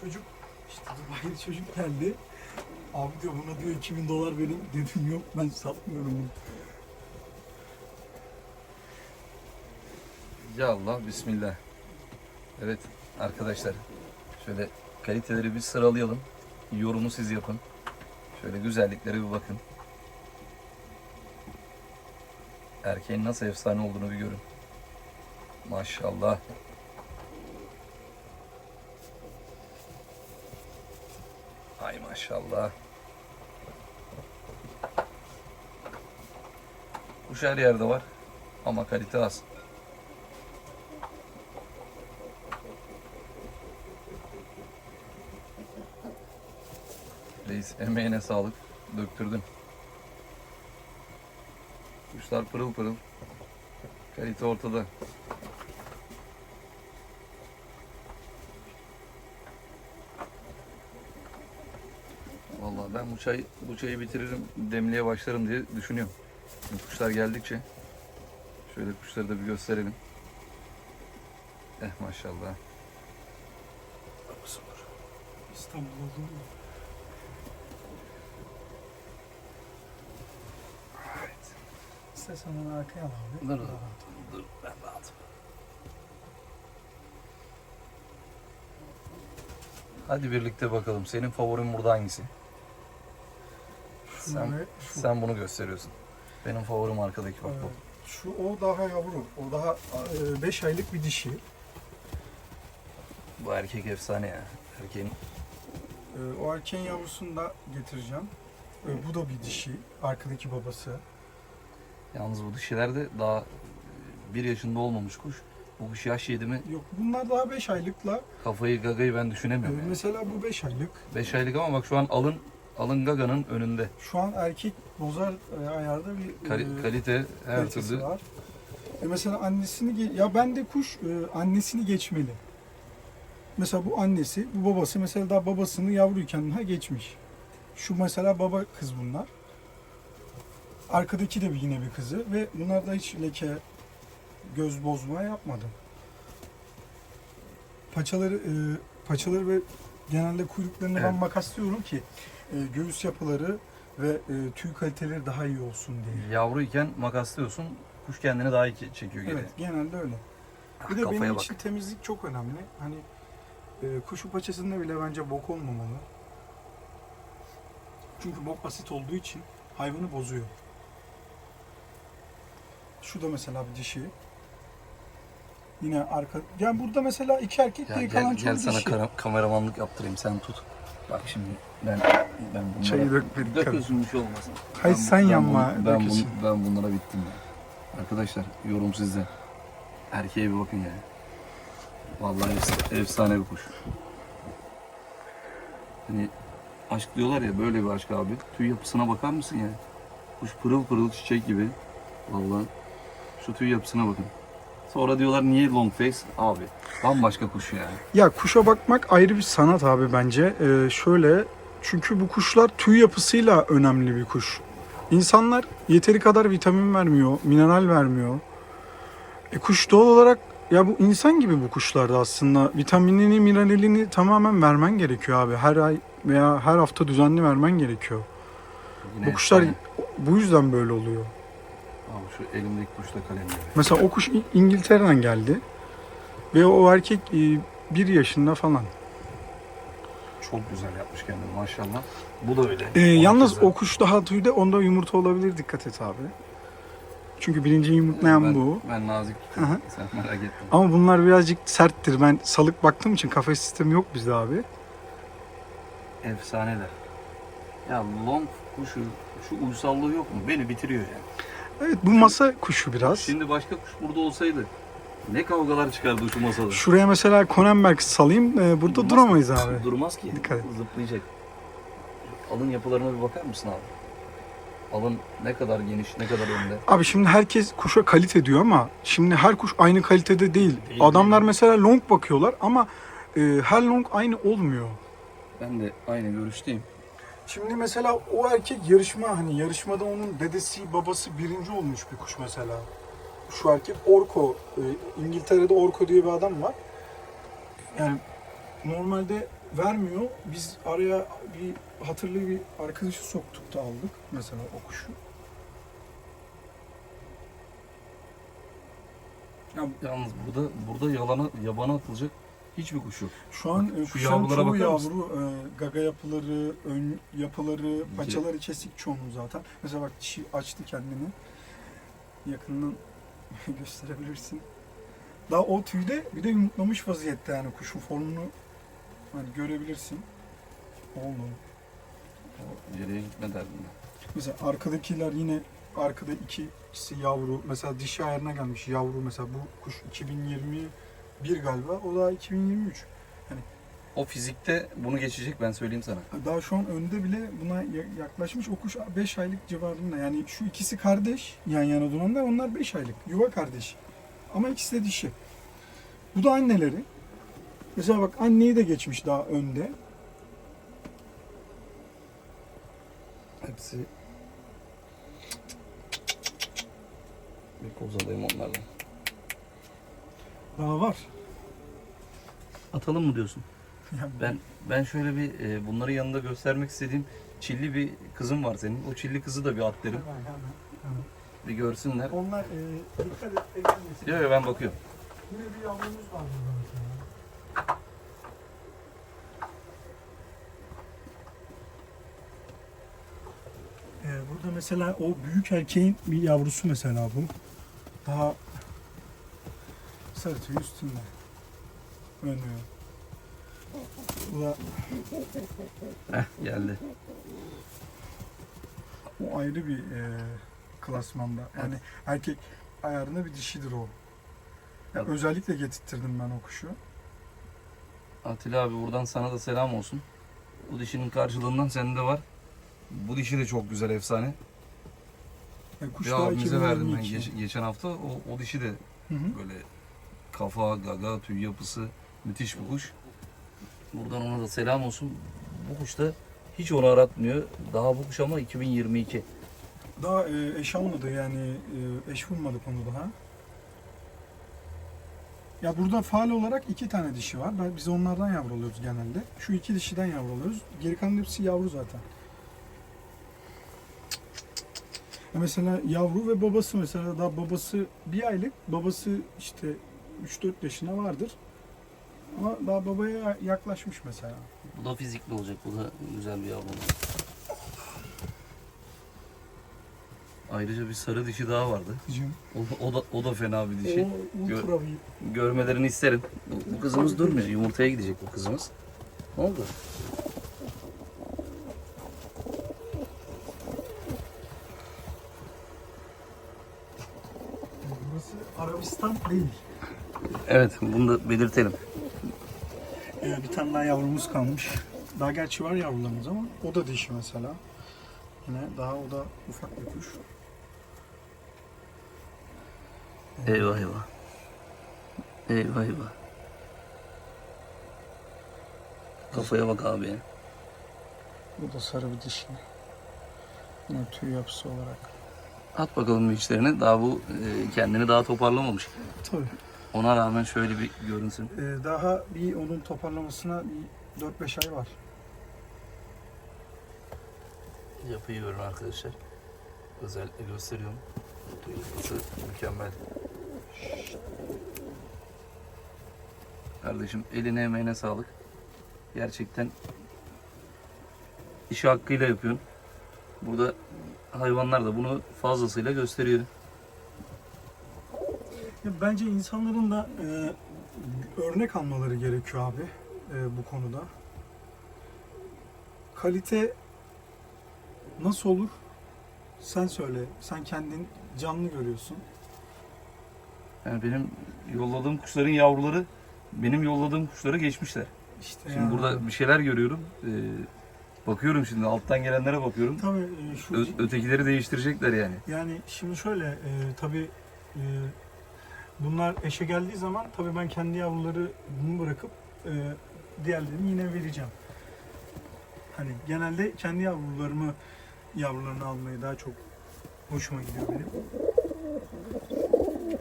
çocuk işte Dubai'li çocuk geldi. Abi diyor buna diyor 2000 dolar verin dedim yok ben satmıyorum bunu. Ya Allah bismillah. Evet arkadaşlar şöyle kaliteleri bir sıralayalım. Yorumu siz yapın. Şöyle güzelliklere bir bakın. Erkeğin nasıl efsane olduğunu bir görün. Maşallah. Ay maşallah. Kuş her yerde var ama kalite az. Reis emeğine sağlık. Döktürdün. Kuşlar pırıl pırıl. Kalite ortada. Vallahi ben bu çay bu çayı bitiririm, demliğe başlarım diye düşünüyorum. Şimdi kuşlar geldikçe şöyle kuşları da bir gösterelim. Eh maşallah. İstanbul oldu mu? İstersen onu arkaya al abi. Dur, dur. Dur ben rahatım. Hadi birlikte bakalım. Senin favorin burada hangisi? Sen, şu, sen bunu gösteriyorsun. Benim favorim arkadaki bak bu. e, şu o daha yavru. O daha 5 aylık bir dişi. Bu erkek efsane ya. Erkeğin E, o erkeğin yavrusunu da getireceğim. E, bu da bir dişi. Arkadaki babası. yalnız bu dişiler de daha bir yaşında olmamış kuş. Bu kuş yaş yedi mi Yok bunlar daha 5 aylıkla. kafayı gagayı ben E, düşünemiyorum. yani. mesela bu 5 aylık. 5 aylık ama bak şu an alın alın gaganın önünde. Şu an erkek bozar e, ayarda bir Kali- e, kalite her kalitesi türlü. var. E mesela annesini ge- ya bende kuş e, annesini geçmeli. Mesela bu annesi, bu babası mesela daha babasını yavruyken ha geçmiş. Şu mesela baba kız bunlar. Arkadaki de bir yine bir kızı ve bunlar da hiç leke göz bozma yapmadım. Paçaları e, paçaları ve genelde kuyruklarını ben makaslıyorum ki e, göğüs yapıları ve e, tüy kaliteleri daha iyi olsun diye. Yavruyken makaslıyorsun. Kuş kendini daha iyi çekiyor geri. Evet, genelde öyle. Ah, Bir de kafaya benim bak. için temizlik çok önemli. Hani e, kuşu paçasında bile bence bok olmamalı. Çünkü bok basit olduğu için hayvanı bozuyor. Şu da mesela bir dişi. Yine arka... Yani burada mesela iki erkek Ya diye gel, gel çok sana dişi. kara- kameramanlık yaptırayım sen tut. Bak şimdi ben ben bunlara Çayı dökmedik bir şey olmasın. Hayır, Ben sen ben yanma, bunu- ben, bunu, ben bunlara bittim ya. Arkadaşlar yorum sizde. Erkeğe bir bakın ya. Vallahi efs- efsane bir kuş. Hani aşk diyorlar ya böyle bir aşk abi. Tüy yapısına bakar mısın ya? Kuş pırıl pırıl çiçek gibi. Vallahi şu tüy yapısına bakın. Sonra diyorlar niye long face? Abi bambaşka kuş ya. Ya kuşa bakmak ayrı bir sanat abi bence. Ee, şöyle çünkü bu kuşlar tüy yapısıyla önemli bir kuş. İnsanlar yeteri kadar vitamin vermiyor, mineral vermiyor. E kuş doğal olarak ya bu insan gibi bu kuşlarda aslında vitaminini, mineralini tamamen vermen gerekiyor abi. Her ay veya her hafta düzenli vermen gerekiyor. Yine Bu kuşlar efsane. bu yüzden böyle oluyor. Abi şu elimdeki kuş da kalemleri. Mesela o kuş İ- İngiltere'den geldi ve o erkek e, bir yaşında falan. Çok güzel yapmış kendini maşallah. Bu da öyle. Ona yalnız o kuş daha tüyde onda yumurta olabilir dikkat et abi. Çünkü birinci yumurtlayan ben, bu. Ben nazik tutuyorum. Sen merak etme. Ama bunlar birazcık serttir. Ben salık baktığım için kafes sistemi yok bizde abi. Efsaneler. Ya long kuşu şu uysallığı yok mu? Beni bitiriyor yani. Evet bu masa kuşu biraz. Şimdi başka kuş burada olsaydı ne kavgalar çıkardı şu masada. Şuraya mesela Konenberg salayım. ee, burada Durmaz duramayız ki. abi. Durmaz ki. Dikkat et. Zıplayacak. Alın yapılarına bir bakar mısın abi? Alın ne kadar geniş, ne kadar önde. Abi şimdi herkes kuşa kalite diyor ama şimdi her kuş aynı kalitede değil. Değil, Adamlar değil. mesela long bakıyorlar ama e, her long aynı olmuyor. Ben de aynı görüşteyim. Şimdi mesela o erkek yarışma hani yarışmada onun dedesi babası birinci olmuş bir kuş mesela. Şu erkek Orko. e, İngiltere'de Orko diye bir adam var. Yani normalde vermiyor. Biz araya bir hatırlı bir arkadaşı soktuk da aldık mesela o kuşu. Ya Yalnız burada burada yalana yabana atılacak hiçbir kuş yok. Şu an Bak, e, şu yavrulara çoğu bakar mısın? yavru, e, gaga yapıları, ön yapıları, paçaları kesik çoğunun zaten. Mesela bak dişi açtı kendini. Yakından gösterebilirsin. Daha o tüyde bir de yumurtlamış vaziyette yani kuşun formunu hani görebilirsin. Oğlum. O Geriye gitme derdinde. Mesela arkadakiler yine arkada ikisi yavru. Mesela dişi ayarına gelmiş yavru mesela bu kuş 2021 galiba. O da 2023. O fizikte bunu geçecek ben söyleyeyim sana. Daha şu an önde bile buna ya- yaklaşmış. O kuş 5 aylık civarında. Yani şu ikisi kardeş yan yana duranlar onlar 5 aylık. Yuva kardeşi. Ama ikisi de dişi. Bu da anneleri. Mesela bak anneyi de geçmiş daha önde. Hepsi bir kozalayayım onlardan. Daha var. Atalım mı diyorsun? Ben ben şöyle bir e, bunları yanında göstermek istediğim çilli bir kızım var senin. O çilli kızı da bir at derim. Hemen, hemen, hemen. Bir görsünler. Onlar e, dikkat et. eklemesin. Yok yok ben bakıyorum. Yine bir yavrumuz var burada mesela. Ee, burada mesela o büyük erkeğin bir yavrusu mesela bu. Daha tüy üstünde. Önü. Bu da Heh geldi. o ayrı bir e, klasmanda. Yani erkek ayarında bir dişidir o. Ya özellikle getirttirdim ben o kuşu. Atilla abi buradan sana da selam olsun. Bu dişinin karşılığından sende var. Bu dişi de çok güzel efsane. Yani kuş Bir daha abimize verdim ben 2022. geç- geçen hafta. O, o dişi de Hı hı. böyle kafa, gaga, tüy yapısı müthiş bir kuş. Buradan ona da selam olsun. Bu kuş da hiç onu aratmıyor. Daha bu kuş ama 2022. Daha e, eş almadı yani e, eş vurmadık onu daha. Ya burada faal olarak iki tane dişi var. Biz onlardan yavruluyoruz genelde. Şu iki dişiden yavruluyoruz. Geri kalan hepsi yavru zaten. Ya mesela yavru ve babası mesela daha babası bir aylık, babası işte 3-4 yaşına vardır. Ama daha babaya yaklaşmış mesela. Bu da fizikli olacak. Bu da güzel bir yavru. Ayrıca bir sarı dişi daha vardı. O, o da o da fena bir dişi. O ultra bir Görmelerini isterim. Bu, bu kızımız durmuyor. Yumurtaya gidecek bu kızımız. Ne oldu? Burası Arabistan değil. Evet, bunu da belirtelim. Ee, bir tane daha yavrumuz kalmış. Daha gerçi var yavrularımız ama o da dişi mesela. Yine daha o da ufak bir kuş. Eyvah eyvah. Eyvah eyvah. Kafaya bak abi. Bu da sarı bir dişi. Yine tüy yapısı olarak. At bakalım bir işlerine. Daha bu e, kendini daha toparlamamış. Tabii. Ona rağmen şöyle bir görünsün. Ee, daha bir onun toparlamasına bir 4-5 ay var. Yapıyı görün arkadaşlar. Özellikle gösteriyorum. Yapısı mükemmel. Kardeşim eline emeğine sağlık. Gerçekten işi hakkıyla yapıyorsun. Burada hayvanlar da bunu fazlasıyla gösteriyor. Ya bence insanların da e, örnek almaları gerekiyor abi e, bu konuda. Kalite nasıl olur? Sen söyle. Sen kendin canlı görüyorsun. Yani benim yolladığım kuşların yavruları benim yolladığım kuşları geçmişler. İşte Şimdi yani. burada bir şeyler görüyorum. Ee, bakıyorum şimdi alttan gelenlere bakıyorum. Tabii e, şu Ö- ötekileri değiştirecekler yani. yani şimdi şöyle e, tabii e, bunlar eşe geldiği zaman tabii ben kendi yavruları bunu bırakıp e, diğerlerini yine vereceğim. Hani genelde kendi yavrularımı yavrularını almayı daha çok hoşuma gidiyor benim.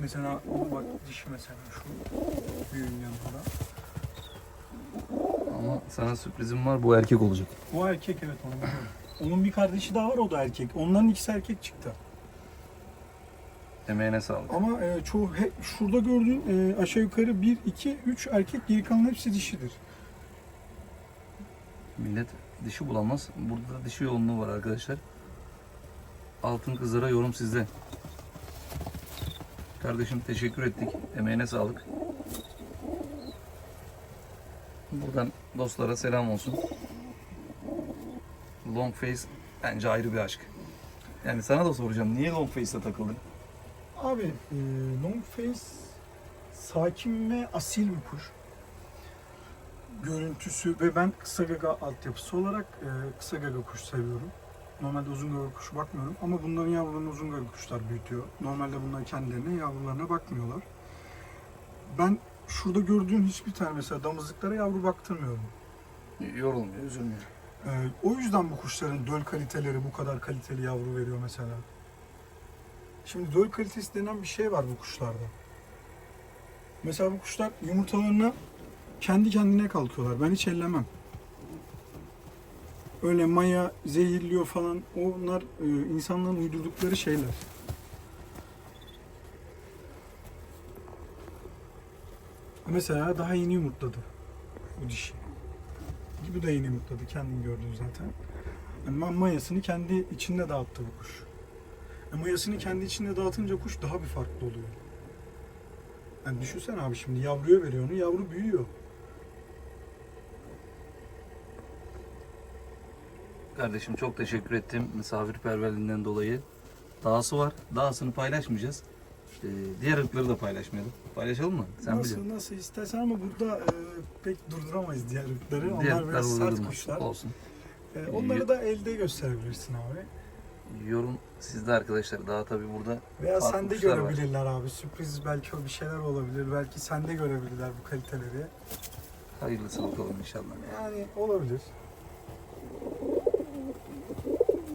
Mesela o bak dişi mesela şu büyüğün yanında. Ama Sana sürprizim var. Bu erkek olacak. O erkek evet onu biliyorum. Onun bir kardeşi daha var o da erkek. Onların ikisi erkek çıktı. Emeğine sağlık. Ama e, çoğu he, şurada gördüğün e, aşağı yukarı 1, 2, 3 erkek geri kalan hepsi dişidir. Millet dişi bulamaz. Burada da dişi yoğunluğu var arkadaşlar. Altın kızlara yorum sizde. Kardeşim teşekkür ettik. Emeğine sağlık. Buradan dostlara selam olsun. Long face bence ayrı bir aşk. Yani sana da soracağım. Niye long face'e takıldın? Abi e, long face sakin ve asil bir kuş. Görüntüsü ve ben kısa gaga altyapısı olarak e, kısa gaga kuş seviyorum. Normalde uzun gaga kuşu bakmıyorum ama bunların yavrularını uzun gaga kuşlar büyütüyor. Normalde bunlar kendilerine yavrularına bakmıyorlar. Ben şurada gördüğün hiçbir tane mesela damızlıklara yavru baktırmıyorum. Yorulmuyor, üzülmüyor. Ee, o yüzden bu kuşların döl kaliteleri bu kadar kaliteli yavru veriyor mesela. Şimdi döl kalitesi denen bir şey var bu kuşlarda. Mesela bu kuşlar yumurtalarına kendi kendine kalkıyorlar. Ben hiç ellemem. Öyle maya zehirliyor falan. Onlar e, insanların uydurdukları şeyler. Mesela daha yeni yumurtladı bu dişi. Bu da yeni yumurtladı. Kendin gördün zaten. Yani ma- mayasını kendi içinde dağıttı bu kuş. E mayasını kendi içinde dağıtınca kuş daha bir farklı oluyor. Yani düşünsene abi şimdi yavruya veriyor onu, yavru büyüyor. Kardeşim çok teşekkür ettim misafirperverliğinden dolayı. Dağısı var. Dağısını paylaşmayacağız. Ee, diğer ırkları da paylaşmayalım. Paylaşalım mı? Sen nasıl biliyorsun. nasıl istersen ama burada e, pek durduramayız diğer ırkları. Diğer Onlar ırklar sert kuşlar. Olsun. E, onları da elde gösterebilirsin abi. Yorum sizde arkadaşlar. Daha tabii burada Veya Farklı sende kuşlar var. görebilirler abi. Sürpriz belki o bir şeyler olabilir. Belki sende görebilirler bu kaliteleri. hayırlısı bakalım inşallah. Yani olabilir.